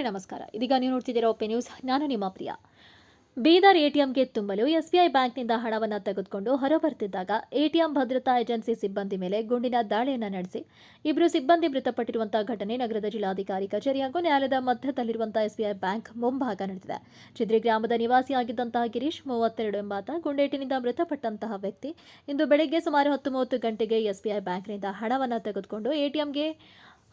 ನಮಸ್ಕಾರ. ಇದೀಗ ನೀವು ನೋಡ್ತಿದ್ದೀರಾ ಒಪೆ ನ್ಯೂಸ್. ನಾನು ನಿಮ್ಮ ಪ್ರಿಯ. ಬೀದರ್ ಎಟಿಎಂಗೆ ತುಂಬಲು ಎಸ್ಬಿಐ ಬ್ಯಾಂಕ್ನಿಂದ ಹಣವನ್ನು ತೆಗೆದುಕೊಂಡು ಹೊರಬರ್ತಿದ್ದಾಗ ಎಟಿಎಂ ಭದ್ರತಾ ಏಜೆನ್ಸಿ ಸಿಬ್ಬಂದಿ ಮೇಲೆ ಗುಂಡಿನ ದಾಳಿಯನ್ನು ನಡೆಸಿ ಇಬ್ಬರು ಸಿಬ್ಬಂದಿ ಮೃತಪಟ್ಟಿರುವಂತಹ ಘಟನೆ ನಗರದ ಜಿಲ್ಲಾಧಿಕಾರಿ ಕಚೇರಿ ಹಾಗೂ ನ್ಯಾಯಾಲಯದ ಮಧ್ಯದಲ್ಲಿರುವಂತಹ ಎಸ್ಬಿಐ ಬ್ಯಾಂಕ್ ಮುಂಭಾಗ ನಡೆದಿದೆ. ಚಿದ್ರಿ ಗ್ರಾಮದ ನಿವಾಸಿಯಾಗಿದ್ದಂತಹ ಗಿರೀಶ್ ಮೂವತ್ತೆರಡು ಎಂಬಾತ ಗುಂಡೇಟಿನಿಂದ ಮೃತಪಟ್ಟಂತಹ ವ್ಯಕ್ತಿ ಇಂದು ಬೆಳಗ್ಗೆ ಸುಮಾರು ಹತ್ತು ಮೂವತ್ತು ಗಂಟೆಗೆ ಎಸ್ಬಿಐ ಬ್ಯಾಂಕ್ನಿಂದ ಹಣವನ್ನು ತೆಗೆದುಕೊಂಡು ಎಟಿಎಂಗೆ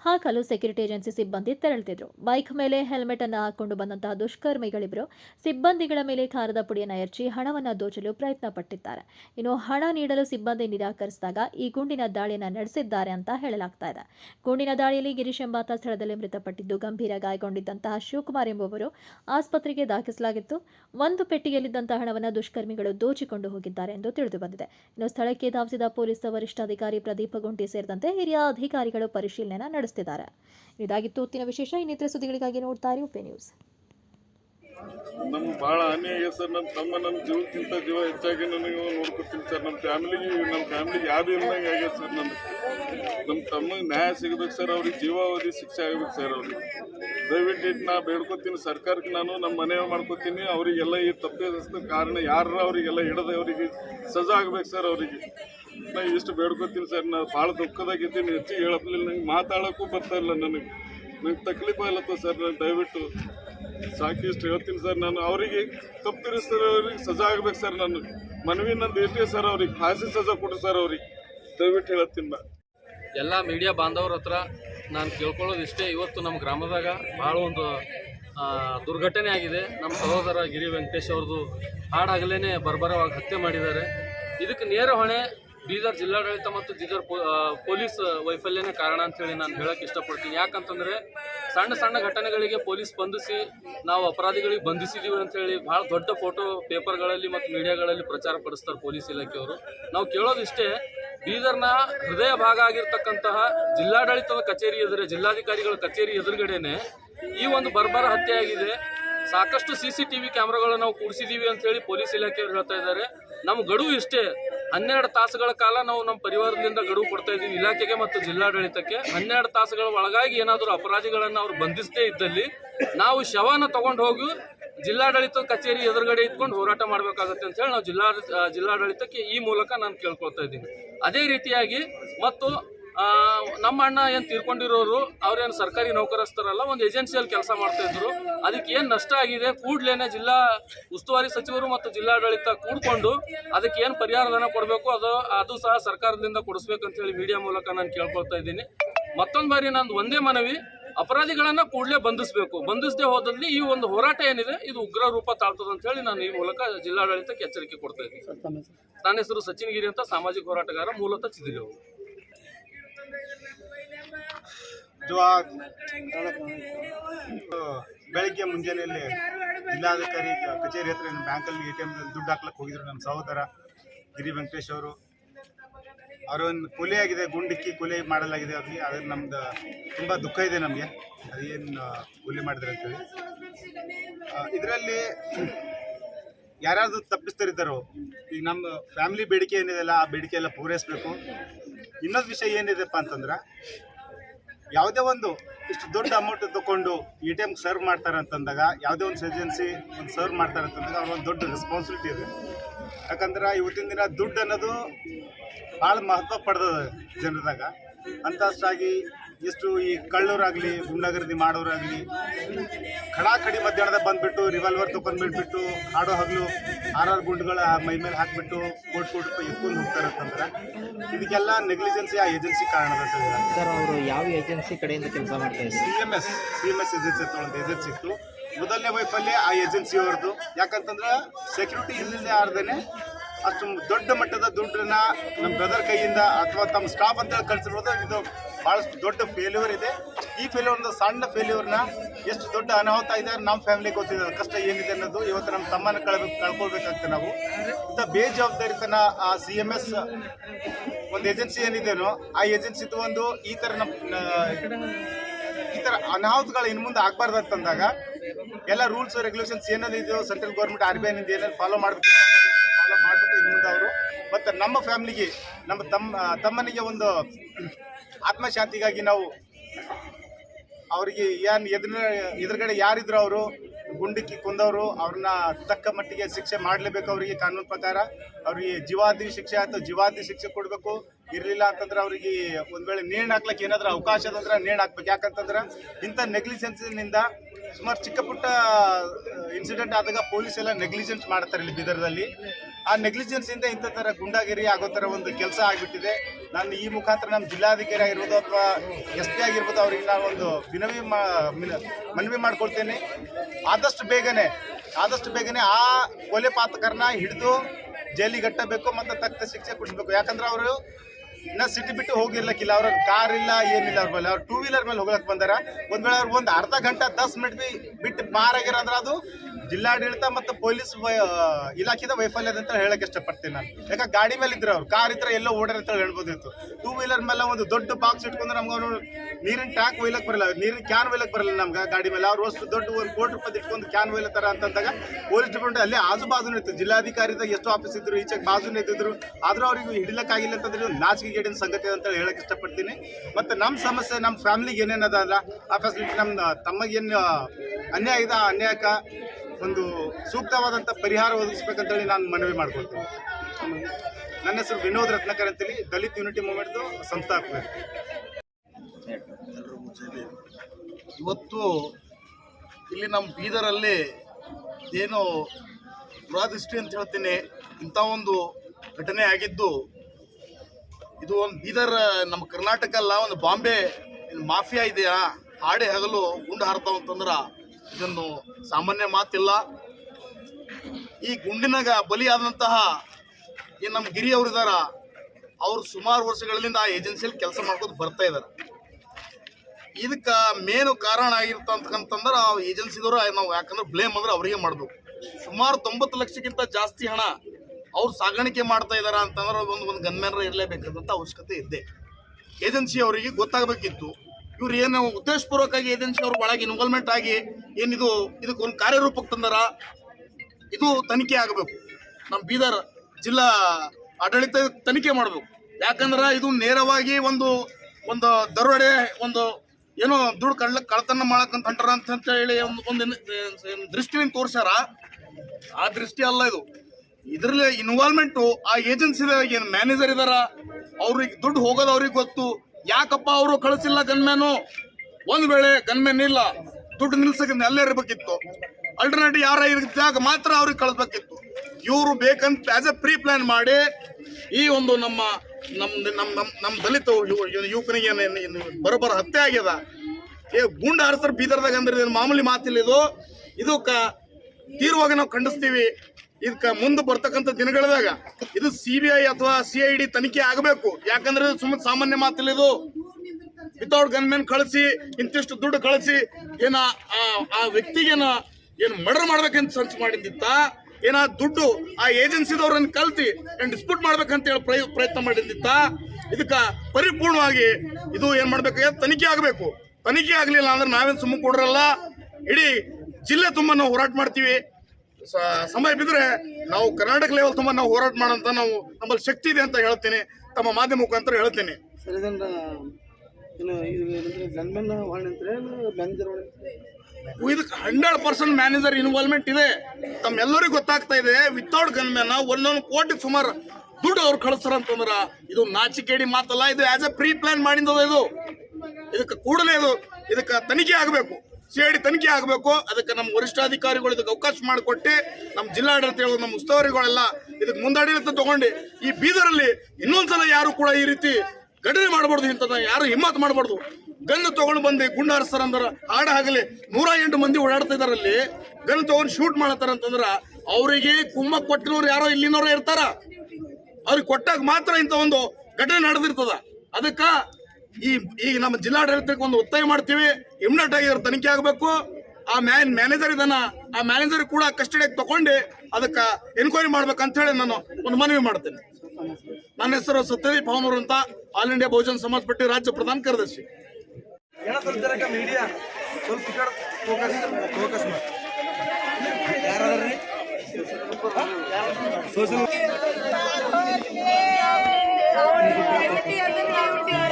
ಹಾಕಲು ಸೆಕ್ಯೂರಿಟಿ ಏಜೆನ್ಸಿ ಸಿಬ್ಬಂದಿ ತೆರಳುತ್ತಿದ್ರು. ಬೈಕ್ ಮೇಲೆ ಹೆಲ್ಮೆಟ್ ಅನ್ನು ಹಾಕೊಂಡು ಬಂದಂತಹ ದುಷ್ಕರ್ಮಿಗಳಿಬ್ಬರು ಸಿಬ್ಬಂದಿಗಳ ಮೇಲೆ ಖಾರದ ಪುಡಿಯನ್ನು ಎರಚಿ ಹಣವನ್ನು ದೋಚಲು ಪ್ರಯತ್ನ ಪಟ್ಟಿದ್ದಾರೆ ಇನ್ನು ಹಣ ನೀಡಲು ಸಿಬ್ಬಂದಿ ನಿರಾಕರಿಸಿದಾಗ ಈ ಗುಂಡಿನ ದಾಳಿಯನ್ನು ನಡೆಸಿದ್ದಾರೆ ಅಂತ ಹೇಳಲಾಗ್ತಾ ಇದೆ. ಗುಂಡಿನ ದಾಳಿಯಲ್ಲಿ ಗಿರೀಶ್ ಎಂಬಾತ ಸ್ಥಳದಲ್ಲಿ ಮೃತಪಟ್ಟಿದ್ದು ಗಂಭೀರ ಗಾಯಗೊಂಡಿದ್ದಂತಹ ಶಿವಕುಮಾರ್ ಎಂಬುವರು ಆಸ್ಪತ್ರೆಗೆ ದಾಖಲಿಸಲಾಗಿತ್ತು. ಒಂದು ಪೆಟ್ಟಿಗೆಯಲ್ಲಿದ್ದಂತಹ ಹಣವನ್ನು ದುಷ್ಕರ್ಮಿಗಳು ದೋಚಿಕೊಂಡು ಹೋಗಿದ್ದಾರೆ ಎಂದು ತಿಳಿದು ಬಂದಿದೆ. ಇನ್ನು ಸ್ಥಳಕ್ಕೆ ಧಾವಿಸಿದ ಪೊಲೀಸ್ ವರಿಷ್ಠಾಧಿಕಾರಿ ಪ್ರದೀಪ ಗುಂಟಿ ಸೇರಿದಂತೆ ಹಿರಿಯ ಅಧಿಕಾರಿಗಳು ಪರಿಶೀಲನೆ ನಡೆಸುತ್ತಿದ್ದಾರೆ ಇದಾಗಿತ್ತು ಹೊತ್ತಿನ ವಿಶೇಷ. ಇನ್ನಿತರ ಸುದ್ದಿಗಳಿಗಾಗಿ ನೋಡ್ತಾ ಇರಿ ಉಪೆ ನ್ಯೂಸ್. ನಮ್ಗೆ ಭಾಳ ಹಾನಿ ಸರ್. ನಮ್ಮ ತಮ್ಮ ನಮ್ಮ ಜೀವಕ್ಕಿಂತ ಜೀವ ಹೆಚ್ಚಾಗಿ ನನಗೆ ನೋಡ್ಕೊತೀನಿ ಸರ್. ನಮ್ಮ ಫ್ಯಾಮಿಲಿಗೆ ನಮ್ಮ ಫ್ಯಾಮಿಲಿಗೆ ಯಾರು ಇಲ್ದಂಗೆ ಆಗ್ಯದ ಸರ್ ನಮ್ಮ ನಮ್ಮ ತಮ್ಮಗೆ ನ್ಯಾಯ ಸಿಗಬೇಕು ಸರ್. ಅವ್ರಿಗೆ ಜೀವಾವಧಿ ಶಿಕ್ಷೆ ಆಗ್ಬೇಕು ಸರ್ ಅವ್ರಿಗೆ. ದಯವಿಟ್ಟು ನಾ ಬೇಡ್ಕೊತೀನಿ. ಸರ್ಕಾರಕ್ಕೆ ನಾನು ನಮ್ಮ ಮನೆ ಮಾಡ್ಕೊತೀನಿ. ಅವರಿಗೆಲ್ಲ ಈ ತಪ್ಪಿದ ಕಾರಣ ಯಾರು ಅವರಿಗೆಲ್ಲ ಹಿಡದೆ ಅವರಿಗೆ ಸಜಾ ಆಗ್ಬೇಕು ಸರ್ ಅವರಿಗೆ. ನಾ ಇಷ್ಟು ಬೇಡ್ಕೊತೀನಿ ಸರ್, ನಾ ಭಾಳ ದುಃಖದಾಗಿದ್ದೀನಿ ಹೆಚ್ಚು ಹೇಳಪ್ಲಿಲ್ಲ ನಂಗೆ ಮಾತಾಡೋಕ್ಕೂ ಬರ್ತಾ ಇಲ್ಲ ನನಗೆ. ನಂಗೆ ತಕ್ಲೀಫ್ ಆಗ್ಲತ್ತ ಸರ್ ನಾನು ದಯವಿಟ್ಟು. ಸಾಕಿಷ್ಟು ಹೇಳ್ತೀನಿ ಸರ್, ನಾನು ಅವರಿಗೆ ತಪ್ಪಿರಿಸಿದವ್ರಿಗೆ ಸಜಾ ಆಗ್ಬೇಕು ಸರ್ ನಾನು. ಮನವಿ ನಂದು ಇಷ್ಟೇ ಸರ್ ಅವ್ರಿಗೆ ಫಾಸಿ ಸಜಾ ಕೊಡಿ ಸರ್ ಅವ್ರಿಗೆ. ದಯವಿಟ್ಟು ಹೇಳ್ತೀನಿ ನಾ ಎಲ್ಲ ಮೀಡಿಯಾ ಬಾಂಧವ್ರ ಹತ್ರ ನಾನು ಕೇಳ್ಕೊಳ್ಳೋದು ಇಷ್ಟೇ, ಇವತ್ತು ನಮ್ಮ ಗ್ರಾಮದಾಗ ಭಾಳ ಒಂದು ದುರ್ಘಟನೆ ಆಗಿದೆ. ನಮ್ಮ ಸಹೋದರ ಗಿರಿ ವೆಂಕಟೇಶ್ ಅವ್ರದ್ದು ಹಾಡಾಗಲೇ ಬರ್ಬರವಾಗಿ ಹತ್ಯೆ ಮಾಡಿದ್ದಾರೆ. ಇದಕ್ಕೆ ನೇರ ಹೊಣೆ ಬೀದರ್ ಜಿಲ್ಲಾಡಳಿತ ಮತ್ತು ಬೀದರ್ ಪೊಲೀಸ್ ವೈಫಲ್ಯನೇ ಕಾರಣ ಅಂತೇಳಿ ನಾನು ಹೇಳಕ್ಕೆ ಇಷ್ಟಪಡ್ತೀನಿ. ಯಾಕಂತಂದರೆ ಸಣ್ಣ ಸಣ್ಣ ಘಟನೆಗಳಿಗೆ ಪೊಲೀಸ್ ಬಂಧಿಸಿ ನಾವು ಅಪರಾಧಿಗಳಿಗೆ ಬಂಧಿಸಿದ್ದೀವಿ ಅಂತೇಳಿ ಭಾಳ ದೊಡ್ಡ ಫೋಟೋ ಪೇಪರ್ಗಳಲ್ಲಿ ಮತ್ತು ಮೀಡಿಯಾಗಳಲ್ಲಿ ಪ್ರಚಾರ ಪಡಿಸ್ತಾರೆ ಪೊಲೀಸ್ ಇಲಾಖೆಯವರು. ನಾವು ಕೇಳೋದಿಷ್ಟೇ ಬೀದರ್ನ ಹೃದಯ ಭಾಗ ಆಗಿರ್ತಕ್ಕಂತಹ ಜಿಲ್ಲಾಡಳಿತದ ಕಚೇರಿ ಎದುರೆ, ಜಿಲ್ಲಾಧಿಕಾರಿಗಳ ಕಚೇರಿ ಎದುರುಗಡೆನೆ ಈ ಒಂದು ಬರ್ಬರ ಹತ್ಯೆ ಆಗಿದೆ. ಸಾಕಷ್ಟು ಸಿ ಸಿ ಟಿ ವಿ ಕ್ಯಾಮ್ರಾಗಳನ್ನು ನಾವು ಕೂಡಿಸಿದ್ದೀವಿ ಅಂತ ಹೇಳಿ ಪೊಲೀಸ್ ಇಲಾಖೆಯವರು ಹೇಳ್ತಾ ಇದ್ದಾರೆ. ನಮ್ಮ ಗಡುವು ಇಷ್ಟೇ. ಹನ್ನೆರಡು ತಾಸುಗಳ ಕಾಲ ನಾವು ನಮ್ಮ ಪರಿವಾರದಿಂದ ಗಡುವು ಕೊಡ್ತಾ ಇದ್ದೀವಿ. ಇಲಾಖೆಗೆ ಮತ್ತು ಜಿಲ್ಲಾಡಳಿತಕ್ಕೆ ಹನ್ನೆರಡು ತಾಸುಗಳ ಒಳಗಾಗಿ ಏನಾದರೂ ಅಪರಾಧಿಗಳನ್ನು ಅವ್ರು ಬಂಧಿಸದೇ ಇದ್ದಲ್ಲಿ ನಾವು ಶವನ ತಗೊಂಡು ಹೋಗಿ ಜಿಲ್ಲಾಡಳಿತ ಕಚೇರಿ ಎದುರುಗಡೆ ಇಟ್ಕೊಂಡು ಹೋರಾಟ ಮಾಡಬೇಕಾಗತ್ತೆ ಅಂತ ಹೇಳಿ ನಾವು ಜಿಲ್ಲಾ ಜಿಲ್ಲಾಡಳಿತಕ್ಕೆ ಈ ಮೂಲಕ ನಾನು ಕೇಳ್ಕೊಳ್ತಾ ಇದ್ದೀನಿ. ಅದೇ ರೀತಿಯಾಗಿ ಮತ್ತು ನಮ್ಮ ಅಣ್ಣ ಏನು ತೀರ್ಕೊಂಡಿರೋರು ಅವ್ರೇನು ಸರ್ಕಾರಿ ನೌಕರಸ್ಥರಲ್ಲ ಒಂದು ಏಜೆನ್ಸಿಯಲ್ಲಿ ಕೆಲಸ ಮಾಡ್ತಾ ಇದ್ರು. ಅದಕ್ಕೆ ಏನು ನಷ್ಟ ಆಗಿದೆ ಕೂಡ್ಲೇನೆ ಜಿಲ್ಲಾ ಉಸ್ತುವಾರಿ ಸಚಿವರು ಮತ್ತು ಜಿಲ್ಲಾಡಳಿತ ಕೂಡ್ಕೊಂಡು ಅದಕ್ಕೆ ಏನು ಪರಿಹಾರ ಧನ ಕೊಡಬೇಕು ಅದು ಅದು ಸಹ ಸರ್ಕಾರದಿಂದ ಕೊಡಿಸ್ಬೇಕು ಅಂತ ಹೇಳಿ ಮೀಡಿಯಾ ಮೂಲಕ ನಾನು ಕೇಳ್ಕೊಳ್ತಾ ಇದ್ದೀನಿ. ಮತ್ತೊಂದು ಬಾರಿ ನಂದು ಒಂದೇ ಮನವಿ ಅಪರಾಧಿಗಳನ್ನು ಕೂಡಲೇ ಬಂಧಿಸಬೇಕು. ಬಂಧಿಸದೆ ಹೋದಲ್ಲಿ ಈ ಒಂದು ಹೋರಾಟ ಏನಿದೆ ಇದು ಉಗ್ರ ರೂಪ ತಾಳ್ತದೆ ಅಂತ ಹೇಳಿ ನಾನು ಈ ಮೂಲಕ ಜಿಲ್ಲಾಡಳಿತಕ್ಕೆ ಎಚ್ಚರಿಕೆ ಕೊಡ್ತಾ ಇದ್ದೀನಿ. ನನ್ನ ಹೆಸರು ಸಚಿನ್ ಗಿರಿ ಅಂತ ಸಾಮಾಜಿಕ ಹೋರಾಟಗಾರ ಮೂಲತಃ ಚಿದಿರಿ ಬೆಳಗ್ಗೆ ಬೆಳಿಗ್ಗೆ ಮುಂಜಾನೆಯಲ್ಲಿ ಜಿಲ್ಲಾಧಿಕಾರಿ ಕಚೇರಿ ಹತ್ರ ಬ್ಯಾಂಕಲ್ಲಿ ಎ ಟಿ ಎಂ ದುಡ್ಡು ಹಾಕ್ಲಕ್ಕೆ ಹೋಗಿದ್ರು ನಮ್ಮ ಸಹೋದರ ಗಿರಿ ವೆಂಕಟೇಶ್ ಅವರು. ಅವರೊಂದು ಕೊಲೆ ಆಗಿದೆ, ಗುಂಡಿಕ್ಕಿ ಕೊಲೆ ಮಾಡಲಾಗಿದೆ ಅವ್ರಿಗೆ ಅದ್ರ ನಮ್ದು ತುಂಬ ದುಃಖ ಇದೆ ನಮಗೆ. ಅದೇನು ಕೊಲೆ ಮಾಡಿದ್ರೆ ಅಂತೇಳಿ. ಇದರಲ್ಲಿ ಯಾರಾದರೂ ತಪ್ಪಿಸ್ತರಿದ್ದಾರೋ, ಈಗ ನಮ್ಮ ಫ್ಯಾಮಿಲಿ ಬೇಡಿಕೆ ಏನಿದೆಯಲ್ಲ ಆ ಬೇಡಿಕೆ ಎಲ್ಲ ಪೂರೈಸಬೇಕು. ಇನ್ನೊಂದು ವಿಷಯ ಏನಿದೆಪ್ಪ ಅಂತಂದ್ರೆ ಯಾವುದೇ ಒಂದು ಇಷ್ಟು ದೊಡ್ಡ ಅಮೌಂಟ್ ತಗೊಂಡು ಎ ಟಿ ಎಮ್ಗೆ ಸರ್ವ್ ಮಾಡ್ತಾರೆ ಅಂತಂದಾಗ, ಯಾವುದೇ ಒಂದು ಏಜೆನ್ಸಿ ಒಂದು ಸರ್ವ್ ಮಾಡ್ತಾರೆ ಅಂತಂದಾಗ ಅವ್ರ ಒಂದು ದೊಡ್ಡ ರೆಸ್ಪಾನ್ಸಿಬಿಲಿಟಿ ಇದೆ. ಯಾಕಂದ್ರೆ ಇವತ್ತಿನ ದಿನ ದುಡ್ಡು ಅನ್ನೋದು ಭಾಳ ಮಹತ್ವ ಪಡೆದದ ಜನರದಾಗ. ಅಂತಷ್ಟಾಗಿ ಎಷ್ಟು ಈ ಕಳ್ಳೋರಾಗಲಿ ಗುಂಡಾಗರ್ದಿ ಮಾಡೋರಾಗಲಿ ಖಡಾಖಡಿ ಮಧ್ಯಾಹ್ನದ ಬಂದುಬಿಟ್ಟು ರಿವಾಲ್ವರ್ ತೊಗೊಂಡ್ಬಿಟ್ಬಿಟ್ಟು ಹಾಡೋ ಹಗಲು ಆರಾರು ಗುಂಡುಗಳ ಮೈ ಮೇಲೆ ಹಾಕಿಬಿಟ್ಟು ಕೋಟ್ ಕೋಟಿ ರೂಪಾಯಿ ಎತ್ಕೊಂಡು ಹೋಗ್ತಾರೆ ಅಂತಂದ್ರೆ ಇದಕ್ಕೆಲ್ಲ ನೆಗ್ಲಿಜೆನ್ಸಿ ಆ ಏಜೆನ್ಸಿ ಕಾರಣ ಸರ್ ಅವರು ಯಾವ ಏಜೆನ್ಸಿ ಕಡೆಯಿಂದ ಕೆಲಸ ಮಾಡ್ತಾರೆ C M S C M S agency ಅಂತ ಒಂದು ಏಜೆನ್ಸಿ ಇತ್ತು. ಮೊದಲನೇ ವೈಫಲ್ಯ ಆ ಏಜೆನ್ಸಿ ಅವ್ರದ್ದು ಯಾಕಂತಂದ್ರೆ ಸೆಕ್ಯೂರಿಟಿ ಇಲ್ಲದೆ ಆರ್ದೇನೆ ಅಷ್ಟು ದೊಡ್ಡ ಮಟ್ಟದ ದುಡ್ಡನ್ನ ನಮ್ಮ ಬ್ರದರ್ ಕೈಯಿಂದ ಅಥವಾ ತಮ್ಮ ಸ್ಟಾಫ್ ಅಂತ ಕಳಿಸಿರೋದು ಇದು ಭಾಳಷ್ಟು ದೊಡ್ಡ ಫೇಲ್ಯೂರ್ ಇದೆ. ಈ ಫೇಲ್ಯೂರ್ ಸಣ್ಣ ಫೇಲ್ಯೂರ್ನ ಎಷ್ಟು ದೊಡ್ಡ ಅನಾಹುತ ಇದೆ ನಮ್ಮ ಫ್ಯಾಮಿಲಿ ಗೊತ್ತಿದೆ ಕಷ್ಟ ಏನಿದೆ ಅನ್ನೋದು ಇವತ್ತು ನಮ್ಮ ತಮ್ಮನ ಕಳ್ಬೇಕು ಕಳ್ಕೊಳ್ಬೇಕಾಗ್ತದೆ ನಾವು. ಇಂಥ ಬೇಜವಾಬ್ದಾರಿತನ ಆ ಸಿ ಎಂ ಎಸ್ ಒಂದು ಏಜೆನ್ಸಿ ಏನಿದೆಯೋ ಆ ಏಜೆನ್ಸಿದು ಒಂದು ಈ ಥರ ನಮ್ಮ ಈ ಥರ ಅನಾಹುತಗಳು ಇನ್ನು ಮುಂದೆ ಆಗ್ಬಾರ್ದು ಅಂತಂದಾಗ ಎಲ್ಲ ರೂಲ್ಸ್ ರೆಗ್ಯುಲೇಷನ್ಸ್ ಏನೇನಿದೆಯೋ ಸೆಂಟ್ರಲ್ ಗೌರ್ಮೆಂಟ್ ಆರ್ ಬಿ ಐನಿಂದ ಏನೇನು ಫಾಲೋ ಮಾಡಬೇಕು ಫಾಲೋ ಮಾಡಬೇಕು ಇನ್ನು ಮುಂದೆ ಅವರು. ಮತ್ತು ನಮ್ಮ ಫ್ಯಾಮಿಲಿಗೆ ನಮ್ಮ ತಮ್ಮ ತಮ್ಮನಿಗೆ ಒಂದು ಆತ್ಮಶಾಂತಿಗಾಗಿ ನಾವು ಅವರಿಗೆ ಏನು ಎದುರ ಎದುರುಗಡೆ ಯಾರಿದ್ರು ಅವರು ಗುಂಡಿಕ್ಕಿ ಕೊಂದವರು, ಅವ್ರನ್ನ ತಕ್ಕ ಮಟ್ಟಿಗೆ ಶಿಕ್ಷೆ ಮಾಡಲೇಬೇಕು ಅವರಿಗೆ ಕಾನೂನು ಪ್ರಕಾರ. ಅವರಿಗೆ ಜೀವಾದಿ ಶಿಕ್ಷೆ ಅಥವಾ ಜೀವಾದಿ ಶಿಕ್ಷೆ ಕೊಡಬೇಕು. ಇರಲಿಲ್ಲ ಅಂತಂದ್ರೆ ಅವರಿಗೆ ಒಂದ್ ವೇಳೆ ನೇಣು ಹಾಕ್ಲಿಕ್ಕೆ ಏನಾದ್ರೂ ಅವಕಾಶ ಅಂದ್ರೆ ನೇಣು ಹಾಕ್ಬೇಕು. ಯಾಕಂತಂದ್ರೆ ಇಂಥ ನೆಗ್ಲಿಜೆನ್ಸಿನಿಂದ ಸುಮಾರು ಚಿಕ್ಕ ಪುಟ್ಟ ಇನ್ಸಿಡೆಂಟ್ ಆದಾಗ ಪೊಲೀಸ್ ಎಲ್ಲ ನೆಗ್ಲಿಜೆನ್ಸ್ ಮಾಡ್ತಾರೆ ಇಲ್ಲಿ ಬೀದರ್ದಲ್ಲಿ ಆ ನೆಗ್ಲಿಜೆನ್ಸಿಂದ ಇಂಥ ಥರ ಗುಂಡಾಗಿರಿ ಆಗೋ ಥರ ಒಂದು ಕೆಲಸ ಆಗಿಬಿಟ್ಟಿದೆ. ನಾನು ಈ ಮುಖಾಂತರ ನಮ್ಮ ಜಿಲ್ಲಾಧಿಕಾರಿ ಆಗಿರ್ಬೋದು ಅಥವಾ ಎಸ್ ಪಿ ಆಗಿರ್ಬೋದು ಅವ್ರಿಗೆ ನಾನು ಒಂದು ವಿನವಿ ಮನವಿ ಮಾಡ್ಕೊಳ್ತೇನೆ. ಆದಷ್ಟು ಬೇಗನೆ ಆದಷ್ಟು ಬೇಗನೆ ಆ ಕೊಲೆ ಪಾತಕರನ್ನ ಹಿಡಿದು ಜೈಲಿಗಟ್ಟಬೇಕು ಮತ್ತು ತಕ್ಕ ಶಿಕ್ಷೆ ಕೊಡಿಸ್ಬೇಕು. ಯಾಕಂದ್ರೆ ಅವರು ಇನ್ನ ಸಿಟಿ ಬಿಟ್ಟು ಹೋಗಿರ್ಲಕ್ಕಿಲ್ಲ. ಅವ್ರ ಕಾರ್ ಇಲ್ಲ, ಏನಿಲ್ಲ ಅವ್ರ ಮೇಲೆ. ಅವ್ರು ಟೂ ವೀಲರ್ ಮೇಲೆ ಹೋಗ್ಲಕ್ ಬಂದಾರ. ಒಂದ್ ವೇಳೆ ಅವ್ರು ಒಂದು ಅರ್ಧ ಗಂಟೆ, ದಸ್ ಮಿನಿಟ್ ಬಿ ಬಿಟ್ಟು ಪಾರ್ ಆಗಿರೋದ್ರ ಅದು ಜಿಲ್ಲಾಡಳಿತ ಮತ್ತು ಪೊಲೀಸ್ ಇಲಾಖೆದ ವೈಫಲ್ಯದ ಅಂತ ಹೇಳಕ್ಕೆ ಇಷ್ಟಪಡ್ತೀನಿ ನಾನು. ಯಾಕೆ ಗಾಡಿ ಮೇಲೆ ಇದ್ರೆ ಅವ್ರು. ಕಾರ್ ಇದ್ರೆ ಎಲ್ಲೋ ಅಂತ ಹೇಳ್ಬೋದಿತ್ತು ಟೂ ವೀಲರ್ ಮೇಲೆ ಒಂದು ದೊಡ್ಡ ಬಾಕ್ಸ್ ಇಟ್ಕೊಂಡ್ರೆ ನಮ್ಗೆ ಅವ್ರು ನೀರಿನ ಟ್ಯಾಂಕ್ ಒಯ್ಲಕ್ಕೆ ಬರಲ್ಲ. ನೀರಿನ ಕ್ಯಾನ್ ಒಯ್ಲಕ್ಕೆ ಬರಲ್ಲ ನಮ್ಗೆ ಗಾಡಿ ಮೇಲೆ. ಅವ್ರು ಅಷ್ಟು ದೊಡ್ಡ ಒಂದು ಕೋಟಿ ರೂಪಾಯಿ ಇಟ್ಕೊಂಡು ಕ್ಯಾನ್ ಒಯ್ಲತ್ತಾರ ಅಂತಂದಾಗ ಪೊಲೀಸ್ ಡಿಪಾರ್ಟ್ಮೆಂಟ್ ಅಲ್ಲಿ ಆಜು ಬಾಜುನೂ ಇತ್ತು. ಜಿಲ್ಲಾಧಿಕಾರಿದಾಗ ಎಷ್ಟು ಆಫೀಸ್ ಇದ್ರು, ಈಚೆಗೆ ಬಾಜುನೇ ಇದ್ದಿದ್ರು. ಆದ್ರೂ ಅವ್ರಿಗೆ ಹಿಡಿಲಕ್ಕಾಗಿಲ್ಲ ಅಂತಂದ್ರೆ ನಾಚಿಕೆ ಗೇಡಿನ ಸಂಗತಿ ಅಂತ ಹೇಳಕ್ಕೆ ಇಷ್ಟಪಡ್ತೀನಿ. ಮತ್ತು ನಮ್ಮ ಸಮಸ್ಯೆ ನಮ್ಮ ಫ್ಯಾಮಿಲಿಗೆ ಏನೇನದ ಅಲ್ಲ ಆ ಫೆಸಿಲಿಟಿ ನಮ್ಮ ತಮ್ಮಗೇನು ಅನ್ಯಾಯ ಇದೆ ಅನ್ಯಾಯಕ್ಕೆ? ಒಂದು ಸೂಕ್ತವಾದಂಥ ಪರಿಹಾರ ಒದಗಿಸ್ಬೇಕಂತೇಳಿ ನಾನು ಮನವಿ ಮಾಡ್ಕೊಳ್ತೀನಿ. ನನ್ನ ಹೆಸರು ವಿನೋದ್ ರತ್ನಾಕರ್ ಅಂತೇಳಿ, ದಲಿತ್ ಯೂನಿಟಿ ಮೂವ್ಮೆಂಟ್ದು ಸಂಸ್ಥಾಪಕ. ಇವತ್ತು ಇಲ್ಲಿ ನಮ್ಮ ಬೀದರಲ್ಲಿ ಏನು ದುರಾದೃಷ್ಟಿ ಅಂತ ಹೇಳ್ತೀನಿ, ಇಂಥ ಒಂದು ಘಟನೆ ಆಗಿದ್ದು, ಇದು ಒಂದು ಬೀದರ್, ನಮ್ಮ ಕರ್ನಾಟಕ ಅಲ್ಲ, ಒಂದು ಬಾಂಬೆ ಮಾಫಿಯಾ ಇದೆಯಾ? ಹಾಡೆ ಹಗಲು ಗುಂಡು ಹಾರ್ತಾವ ಇದನ್ನು ಸಾಮಾನ್ಯ ಮಾತಿಲ್ಲ. ಈ ಗುಂಡಿನಾಗ ಬಲಿಯಾದಂತಹ ಏನು ನಮ್ಮ ಗಿರಿ ಇದಾರ, ಅವ್ರು ಸುಮಾರು ವರ್ಷಗಳಿಂದ ಆ ಏಜೆನ್ಸಿಯಲ್ಲಿ ಕೆಲಸ ಮಾಡ್ಕೊಂಡು ಬರ್ತಾ ಇದ್ದಾರೆ ಇದಕ್ಕೆ ಮೇನು ಕಾರಣ ಆಗಿರ್ತಕ್ಕಂತಂದ್ರೆ ಆ ಏಜೆನ್ಸಿದವರು ನಾವು ಯಾಕಂದ್ರೆ ಬ್ಲೇಮ್ ಅಂದ್ರೆ ಅವರಿಗೆ ಮಾಡಬೇಕು. ಸುಮಾರು ತೊಂಬತ್ತು ಲಕ್ಷಕ್ಕಿಂತ ಜಾಸ್ತಿ ಹಣ ಅವ್ರು ಸಾಗಾಣಿಕೆ ಮಾಡ್ತಾ ಇದ್ದಾರೆ ಅಂತಂದ್ರೆ ಒಂದು ಒಂದು ಗನ್ಮ್ಯಾನರ್ ಇರಲೇಬೇಕಾದಂಥ ಅವಶ್ಯಕತೆ ಇದೆ ಏಜೆನ್ಸಿ ಅವರಿಗೆ ಗೊತ್ತಾಗಬೇಕಿತ್ತು. ಇವ್ರು ಏನು ಉದ್ದೇಶಪೂರ್ವಕವಾಗಿ ಏಜೆನ್ಸಿ ಅವ್ರ ಒಳಗೆ ಇನ್ವಾಲ್ವ್ಮೆಂಟ್ ಆಗಿ ಏನಿದು ಇದಕ್ಕೆ ಒಂದು ಕಾರ್ಯರೂಪಕ್ಕೆ ತಂದಾರ, ಇದು ತನಿಖೆ ಆಗಬೇಕು. ನಮ್ಮ ಬೀದರ್ ಜಿಲ್ಲಾ ಆಡಳಿತ ತನಿಖೆ ಮಾಡಬೇಕು. ಯಾಕಂದ್ರೆ ಇದು ನೇರವಾಗಿ ಒಂದು ಒಂದು ದರೋಡೆ, ಒಂದು ಏನೋ ದುಡ್ಡು ಕಳ್ಳ ಕಳ್ತನ ಮಾಡಕ್ಕಂತ ಹೊಂಟಾರ ಅಂತ ಹೇಳಿ ಒಂದು ಒಂದು ದೃಷ್ಟಿಯಿಂದ ತೋರ್ಸ್ಯಾರ. ಆ ದೃಷ್ಟಿ ಅಲ್ಲ ಇದು. ಇದರಲ್ಲಿ ಇನ್ವಾಲ್ವ್ಮೆಂಟು ಆ ಏಜೆನ್ಸಿ ಏನು ಮ್ಯಾನೇಜರ್ ಇದಾರ, ಅವ್ರಿಗೆ ದುಡ್ಡು ಹೋಗೋದು ಅವ್ರಿಗೆ ಗೊತ್ತು. ಯಾಕಪ್ಪ ಅವರು ಕಳಿಸಿಲ್ಲ ಗನ್ಮ್ಯಾನು ಒಂದು ವೇಳೆ ಗನ್ಮ್ಯಾನ್ ಇಲ್ಲ ದುಡ್ಡು ನಿಲ್ಸಕ್ಕೆ ಅಲ್ಲೇ ಇರಬೇಕಿತ್ತು. ಅಲ್ಟರ್ನೇಟಿವ್ ಯಾರ ಇದ್ದಾಗ ಮಾತ್ರ ಅವ್ರಿಗೆ ಕಳಿಸ್ಬೇಕಿತ್ತು. ಇವರು ಬೇಕಂತ ಆಸ್ ಎ ಪ್ರೀ ಪ್ಲಾನ್ ಮಾಡಿ ಈ ಒಂದು ನಮ್ಮ ನಮ್ಮ ನಮ್ಮ ನಮ್ಮ ದಲಿತ ಯುವಕನಿಗೆ ಬರೋಬ್ಬರ ಹತ್ಯೆ ಆಗ್ಯದ? ಏ, ಗುಂಡ ಹರಸರ್ ಬೀದರ್ದಾಗ ಅಂದ್ರೆ ಮಾಮೂಲಿ ಮಾತಿಲ್ಲ ಇದು? ಇದು ಕ ತೀವ್ರವಾಗಿ ನಾವು ಖಂಡಿಸ್ತೀವಿ. ಇದಕ್ಕೆ ಮುಂದೆ ಬರ್ತಕ್ಕಂಥ ದಿನಗಳದಾಗ ಇದು ಸಿ ಬಿ ಐ ಅಥವಾ ಸಿ ಐ ಡಿ ತನಿಖೆ ಆಗಬೇಕು. ಯಾಕಂದ್ರೆ ಸುಮ್ಮನೆ ಸಾಮಾನ್ಯ ಮಾತಿಲ್ಲ ಇದು. ವಿತೌಟ್ ಗನ್ಮೆನ್ ಕಳಿಸಿ, ಇಂತಿಷ್ಟು ದುಡ್ಡು ಕಳಿಸಿ, ಏನ ಆ- ವ್ಯಕ್ತಿಗೇನ ಏನು ಮರ್ಡರ್ ಮಾಡ್ಬೇಕಂತ ಸಂಚು ಮಾಡಿದ್ದಿತ್ತ, ಏನ ದುಡ್ಡು ಆ ಏಜೆನ್ಸಿದವ್ರನ್ನ ಕಲ್ತಿ ಏನು ಡಿಸ್ಪ್ಯೂಟ್ ಮಾಡ್ಬೇಕಂತ ಹೇಳಿ ಪ್ರಯ- ಪ್ರಯತ್ನ ಮಾಡಿದ್ದಿತ್ತ, ಇದಕ್ಕ ಪರಿಪೂರ್ಣವಾಗಿ ಇದು ಏನ್ ಮಾಡ್ಬೇಕು ತನಿಖೆ ಆಗಬೇಕು. ತನಿಖೆ ಆಗ್ಲಿಲ್ಲ ಅಂದ್ರೆ ನಾವೇನು ಸುಮ್ಮನೆ ಕೊಡ್ರಲ್ಲ. ಇಡೀ ಜಿಲ್ಲೆ ತುಂಬ ನಾವು ಹೋರಾಟ ಮಾಡ್ತೀವಿ. ಸಮಯ ಬಿದ್ರೆ ನಾವು ಕರ್ನಾಟಕ ಲೆವೆಲ್ ತುಂಬ ನಾವು ಹೋರಾಟ ಮಾಡೋಂತ ನಾವು ನಮ್ಮಲ್ಲಿ ಶಕ್ತಿ ಇದೆ ಅಂತ ಹೇಳ್ತೀನಿ. ತಮ್ಮ ಮಾಧ್ಯಮ ಮುಖಾಂತರ ಹೇಳ್ತೀನಿ. ಸರ್ ಇದನ್ನ ಏನು ಇದು ಗನ್ಮೆನ್ ಹೊಣೆ ಮ್ಯಾನೇಜರ್ ಹೊಣೆ ಇದಕ್ಕೆ ಹಂಡ್ರೆಡ್ ಪರ್ಸೆಂಟ್ ಮ್ಯಾನೇಜರ್ ಇನ್ವಾಲ್ವ್ಮೆಂಟ್ ಇದೆ. ತಮ್ಮೆಲ್ಲರಿಗೂ ಗೊತ್ತಾಗ್ತಾ ಇದೆ ವಿತೌಟ್ ಗನ್ಮ್ಯಾನ್ ಒಂದೊಂದು ಕೋಟಿ ಸುಮಾರು ದುಡ್ಡು ಅವ್ರು ಕಳಿಸ್ತಾರ ಅಂತಂದ್ರ ಇದು ನಾಚಿಕೇಡಿ ಮಾತಲ್ಲ ಇದು ಆಸ್ ಎ ಪ್ರೀ ಪ್ಲಾನ್ ಮಾಡಿದ ಇದು. ಇದಕ್ಕೆ ಕೂಡಲೇ ಇದು ಇದಕ್ಕೆ ತನಿಖೆ ಆಗಬೇಕು. ಸಿ ಐ ತನಿಖೆ ಆಗಬೇಕು. ಅದಕ್ಕೆ ನಮ್ಮ ವರಿಷ್ಠಾಧಿಕಾರಿಗಳು ಇದಕ್ಕೆ ಅವಕಾಶ ಮಾಡಿಕೊಟ್ಟು ನಮ್ಮ ಜಿಲ್ಲಾಡಳಿತ ಹೇಳೋದು, ನಮ್ಮ ಉಸ್ತುವಾರಿಗಳೆಲ್ಲ ಇದಕ್ಕೆ ಮುಂದಾಡಳಿತ ತಗೊಂಡು. ಈ ಬೀದರಲ್ಲಿ ಇನ್ನೊಂದ್ಸಲ ಯಾರು ಕೂಡ ಈ ರೀತಿ ಘಟನೆ ಮಾಡಬಾರ್ದು ಇಂಥದ್ದು ಯಾರು ಹಿಮ್ಮತ್ ಮಾಡಬಾರ್ದು. ಗನ್ ತಗೊಂಡು ಬಂದು ಗುಂಡಾರಿಸ್ತಾರ ಅಂದ್ರೆ, ಆಡ ಆಗಲಿ ನೂರ ಎಂಟು ಮಂದಿ ಓಡಾಡ್ತಾ ಇದಾರಲ್ಲಿ ಗನ್ ತಗೊಂಡು ಶೂಟ್ ಮಾಡತ್ತಾರ ಅಂತಂದ್ರ ಅವರಿಗೆ ಕುಮ್ಮಕ್ ಕೊಟ್ಟಿರೋರು ಯಾರೋ ಇಲ್ಲಿನವ್ರು ಇರ್ತಾರ. ಅವ್ರಿಗೆ ಕೊಟ್ಟಾಗ ಮಾತ್ರ ಇಂಥ ಒಂದು ಘಟನೆ ನಡೆದಿರ್ತದ. ಅದಕ್ಕೆ ಈ ಈಗ ನಮ್ಮ ಜಿಲ್ಲಾಡಳಿತಕ್ಕೆ ಒಂದು ಒತ್ತಾಯ ಮಾಡ್ತೀವಿ. ಇಮ್ಮಿಡಿಯೇಟ್ ಆಗಿ ಇದ್ರ ತನಿಖೆ ಆಗಬೇಕು. ಆ ಮ್ಯಾನ್ ಮ್ಯಾನೇಜರ್ ಇದನ್ನ ಆ ಮ್ಯಾನೇಜರ್ ಕೂಡ ಕಸ್ಟಡಿಯಾಗಿ ತಗೊಂಡು ಅದಕ್ಕೆ ಎನ್ಕ್ವೈರಿ ಮಾಡ್ಬೇಕಂತ ಹೇಳಿ ನಾನು ಒಂದು ಮನವಿ ಮಾಡ್ತೇನೆ. ನನ್ನ ಹೆಸರು ಸತ್ಯದೀಪ್ ಪವನೂರ್ ಅಂತ. ಆಲ್ ಇಂಡಿಯಾ ಬಹುಜನ್ ಸಮಾಜ್ ಪಟ್ಟಿ ರಾಜ್ಯ ಪ್ರಧಾನ ಕಾರ್ಯದರ್ಶಿ. ಮೀಡಿಯಾ ಸ್ವಲ್ಪ ಫೋಕಸ್ ಫೋಕಸ್ ಮಾಡಿ. ಯಾರಾದ್ರಿ? ಸೋಷಿಯಲ್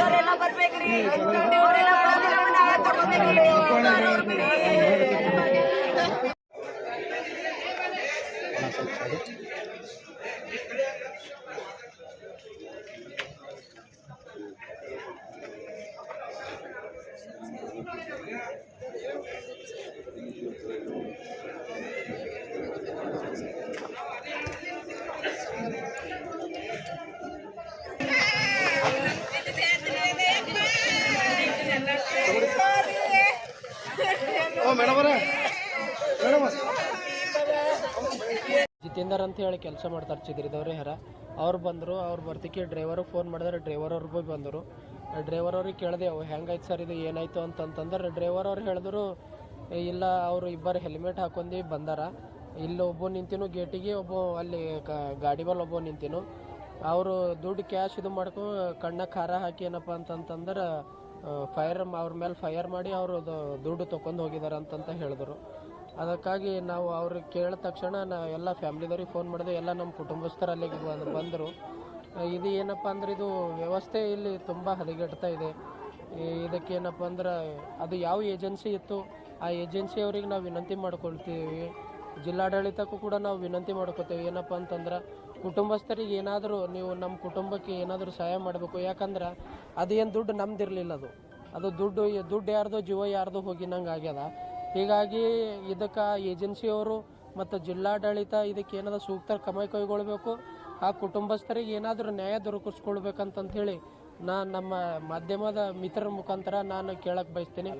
ಅವರೆಲ್ಲ ಬರ್ಬೇಕ್ರಿ Gracias. ಬಂದ್ರೆ ಮೇಡಮ್. ಅವರೇ ಮೇಡಮ್ ಜಿತೇಂದರ್ ಅಂತ ಹೇಳಿ ಕೆಲಸ ಮಾಡ್ತಾರೆ ಚಿದ್ರಿದವ್ರೆ ಹರ ಅವ್ರು ಬಂದರು, ಅವ್ರು ಬರ್ತಿಕ್ಕೆ ಡ್ರೈವರಿಗೆ ಫೋನ್ ಮಾಡಿದ್ರೆ ಡ್ರೈವರ್ ಅವ್ರು ಭೀ ಬಂದರು. ಡ್ರೈವರ್ ಅವ್ರಿಗೆ ಕೇಳಿದೆ ಅವು ಹೆಂಗಾಯ್ತು ಸರ್ ಇದು? ಏನಾಯ್ತು? ಅಂತಂತಂದ್ರೆ ಡ್ರೈವರ್ ಅವ್ರು ಹೇಳಿದ್ರು ಇಲ್ಲ, ಅವರು ಇಬ್ಬರು ಹೆಲ್ಮೆಟ್ ಹಾಕೊಂಡು ಬಂದಾರ. ಇಲ್ಲಿ ಒಬ್ಬ ನಿಂತಿನು ಗೇಟಿಗೆ ಒಬ್ಬ ಅಲ್ಲಿ ಗಾಡಿ ಮೇಲೆ ಒಬ್ಬ ನಿಂತಿನು. ಅವರು ದುಡ್ಡು ಕ್ಯಾಶ್ ಇದು ಮಾಡ್ಕೊ ಕಣ್ಣ ಖಾರ ಹಾಕಿ ಏನಪ್ಪ ಅಂತಂತಂದ್ರೆ ಫೈರ್ ಅವ್ರ ಮೇಲೆ ಫೈರ್ ಮಾಡಿ ಅವರು ದುಡ್ಡು ತೊಗೊಂಡು ಹೋಗಿದ್ದಾರೆ ಅಂತಂತ ಹೇಳಿದ್ರು. ಅದಕ್ಕಾಗಿ ನಾವು ಅವ್ರಿಗೆ ಕೇಳಿದ ತಕ್ಷಣ ನಾ ಎಲ್ಲ ಫ್ಯಾಮ್ಲಿದವ್ರಿಗೆ ಫೋನ್ ಮಾಡಿದೆ. ಎಲ್ಲ ನಮ್ಮ ಕುಟುಂಬಸ್ಥರು ಅಲ್ಲಿಗೆ ಬಂದು ಬಂದರು. ಇದು ಏನಪ್ಪ ಅಂದ್ರೆ ಇದು ವ್ಯವಸ್ಥೆ ಇಲ್ಲಿ ತುಂಬ ಹದಗೆಡ್ತಾ ಇದೆ. ಇದಕ್ಕೇನಪ್ಪ ಅಂದ್ರೆ ಅದು ಯಾವ ಏಜೆನ್ಸಿ ಇತ್ತು, ಆ ಏಜೆನ್ಸಿ ಅವ್ರಿಗೆ ನಾವು ವಿನಂತಿ ಮಾಡ್ಕೊಳ್ತೀವಿ. ಜಿಲ್ಲಾಡಳಿತಕ್ಕೂ ಕೂಡ ನಾವು ವಿನಂತಿ ಮಾಡ್ಕೋತೇವೆ. ಏನಪ್ಪ ಅಂತಂದ್ರೆ, ಕುಟುಂಬಸ್ಥರಿಗೆ ಏನಾದರೂ ನೀವು ನಮ್ಮ ಕುಟುಂಬಕ್ಕೆ ಏನಾದರೂ ಸಹಾಯ ಮಾಡಬೇಕು. ಯಾಕಂದ್ರೆ, ಅದೇನು ದುಡ್ಡು ನಮ್ದಿರಲಿಲ್ಲ ಅದು. ಅದು ದುಡ್ಡು ದುಡ್ಡು ಯಾರ್ದೋ, ಜೀವ ಯಾರ್ದೋ ಹೋಗಿನಂಗೆ ಆಗ್ಯದ. ಹೀಗಾಗಿ ಇದಕ್ಕೆ ಏಜೆನ್ಸಿಯವರು ಮತ್ತು ಜಿಲ್ಲಾಡಳಿತ ಇದಕ್ಕೆ ಏನಾದರೂ ಸೂಕ್ತ ಕ್ರಮ ಕೈಗೊಳ್ಬೇಕು. ಆ ಕುಟುಂಬಸ್ಥರಿಗೆ ಏನಾದರೂ ನ್ಯಾಯ ದೊರಕಿಸ್ಕೊಳ್ಬೇಕಂತಂತ ಹೇಳಿ ನಾ ನಮ್ಮ ಮಾಧ್ಯಮದ ಮಿತ್ರರ ಮುಖಾಂತರ ನಾನು ಕೇಳಕ್ಕೆ ಬಯಸ್ತೀನಿ.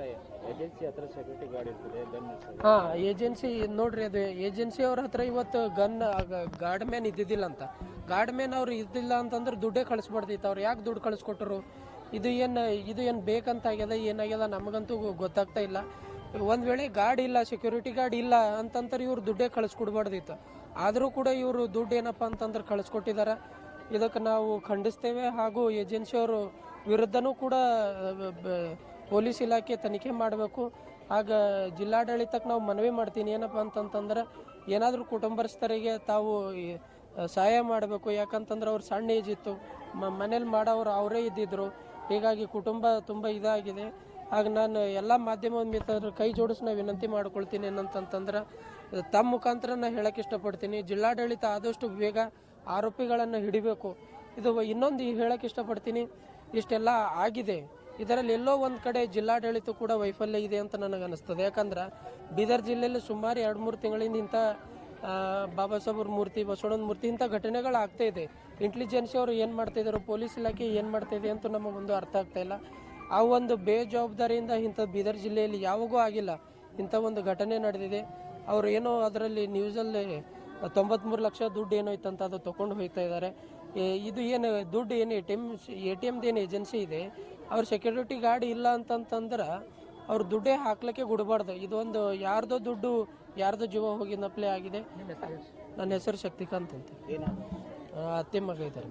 ಹಾ ಏಜೆನ್ಸಿ ನೋಡ್ರಿ ಅದು ಏಜೆನ್ಸಿ ಅವ್ರ ಹತ್ರ ಇವತ್ತು ಗನ್ ಗಾರ್ಡ್ ಮ್ಯಾನ್ ಇದ್ದಿದ್ದಿಲ್ಲ ಅಂತ. ಗಾರ್ಡ್ ಮ್ಯಾನ್ ಅವ್ರು ಇದ್ದಿಲ್ಲ ಅಂತಂದ್ರೆ ದುಡ್ಡೇ ಕಳಿಸ್ಬಾರ್ದಿತ್ತು ಅವ್ರು. ಯಾಕೆ ದುಡ್ಡು ಕಳಿಸ್ಕೊಟ್ರು? ಇದು ಏನು ಇದು ಏನು ಬೇಕಂತ ಆಗ್ಯದ ಏನಾಗ್ಯದ ನಮಗಂತೂ ಗೊತ್ತಾಗ್ತಾ ಇಲ್ಲ. ಒಂದು ವೇಳೆ ಗಾರ್ಡ್ ಇಲ್ಲ ಸೆಕ್ಯೂರಿಟಿ ಗಾರ್ಡ್ ಇಲ್ಲ ಅಂತಂತಾರೆ ಇವ್ರು ದುಡ್ಡೇ ಕಳಿಸ್ಕೊಡ್ಬಾರ್ದಿತ್ತು. ಆದರೂ ಕೂಡ ಇವರು ದುಡ್ಡು ಏನಪ್ಪ ಅಂತಂದ್ರೆ ಕಳಿಸ್ಕೊಟ್ಟಿದ್ದಾರೆ ಇದಕ್ಕೆ ನಾವು ಖಂಡಿಸ್ತೇವೆ ಹಾಗೂ ಏಜೆನ್ಸಿಯವರು ವಿರುದ್ಧನೂ ಕೂಡ ಪೊಲೀಸ್ ಇಲಾಖೆ ತನಿಖೆ ಮಾಡಬೇಕು. ಆಗ ಜಿಲ್ಲಾಡಳಿತಕ್ಕೆ ನಾವು ಮನವಿ ಮಾಡ್ತೀನಿ. ಏನಪ್ಪ ಅಂತಂತಂದ್ರೆ, ಏನಾದರೂ ಕುಟುಂಬಸ್ಥರಿಗೆ ತಾವು ಸಹಾಯ ಮಾಡಬೇಕು. ಯಾಕಂತಂದ್ರೆ ಅವ್ರು ಸಣ್ಣ ಏಜ್ ಇತ್ತು. ಮನೇಲಿ ಮಾಡೋರು ಅವರೇ ಇದ್ದಿದ್ರು. ಹೀಗಾಗಿ ಕುಟುಂಬ ತುಂಬ ಇದಾಗಿದೆ. ಆಗ ನಾನು ಎಲ್ಲ ಮಾಧ್ಯಮ ಮಿತ್ರರು ಕೈ ಜೋಡಿಸಿ ನಾವು ವಿನಂತಿ ಮಾಡ್ಕೊಳ್ತೀನಿ ಏನಂತಂತಂದ್ರೆ, ತಮ್ಮ ಮುಖಾಂತರ ನಾನು ಹೇಳಕ್ಕೆ ಇಷ್ಟಪಡ್ತೀನಿ. ಜಿಲ್ಲಾಡಳಿತ ಆದಷ್ಟು ಬೇಗ ಆರೋಪಿಗಳನ್ನು ಹಿಡಿಬೇಕು. ಇದು ಇನ್ನೊಂದು ಹೇಳಕ್ಕೆ ಇಷ್ಟಪಡ್ತೀನಿ. ಇಷ್ಟೆಲ್ಲ ಆಗಿದೆ. ಇದರಲ್ಲಿ ಎಲ್ಲೋ ಒಂದು ಕಡೆ ಜಿಲ್ಲಾಡಳಿತ ಕೂಡ ವೈಫಲ್ಯ ಇದೆ ಅಂತ ನನಗೆ ಅನಿಸ್ತದೆ ಯಾಕಂದ್ರೆ ಬೀದರ್ ಜಿಲ್ಲೆಯಲ್ಲಿ ಸುಮಾರು ಎರಡು ಮೂರು ತಿಂಗಳಿಂದ ಇಂಥ ಬಾಬಾ ಸಾಹೇಬ್ರ ಮೂರ್ತಿ, ಬಸವಣ್ಣನ ಮೂರ್ತಿ ಇಂಥ ಘಟನೆಗಳು ಆಗ್ತಾ ಇದೆ. ಇಂಟೆಲಿಜೆನ್ಸಿ ಅವರು ಏನು ಮಾಡ್ತಾ ಇದ್ದಾರೆ ಪೊಲೀಸ್ ಇಲಾಖೆ ಏನು ಮಾಡ್ತಾ ಇದೆ ಅಂತ ನಮಗೊಂದು ಅರ್ಥ ಆಗ್ತಾ ಇಲ್ಲ. ಆ ಒಂದು ಬೇಜವಾಬ್ದಾರಿಯಿಂದ ಇಂಥ ಬೀದರ್ ಜಿಲ್ಲೆಯಲ್ಲಿ ಯಾವಾಗೂ ಆಗಿಲ್ಲ. ಇಂಥ ಒಂದು ಘಟನೆ ನಡೆದಿದೆ. ಅವರು ಏನೋ ಅದರಲ್ಲಿ ನ್ಯೂಸಲ್ಲಿ ತೊಂಬತ್ಮೂರು ಲಕ್ಷ ದುಡ್ಡು ಏನೋ ಇತ್ತಂತ ಅದು ತೊಗೊಂಡು ಹೋಗ್ತಾ ಇದ್ದಾರೆ. ಇದು ಏನು ದುಡ್ಡು ಏನು A T M A T ಎಮ್ದು ಏನು ಏಜೆನ್ಸಿ ಇದೆ? ಅವ್ರ ಸೆಕ್ಯೂರಿಟಿ ಗಾರ್ಡ್ ಇಲ್ಲ ಅಂತಂತಂದ್ರೆ ಅವ್ರ ದುಡ್ಡೇ ಹಾಕ್ಲಿಕ್ಕೆ ಗುಡಬಾರ್ದು. ಇದೊಂದು ಯಾರ್ದೋ ದುಡ್ಡು ಯಾರ್ದೋ ಜೀವ ಹೋಗಿ ನಪ್ಲೆ ಆಗಿದೆ. ನನ್ನ ಹೆಸರು ಶಕ್ತಿಕಾಂತ್ ಅಂತ. ಅತ್ತೆ ಮಗ ಇದ್ದಾರೆ.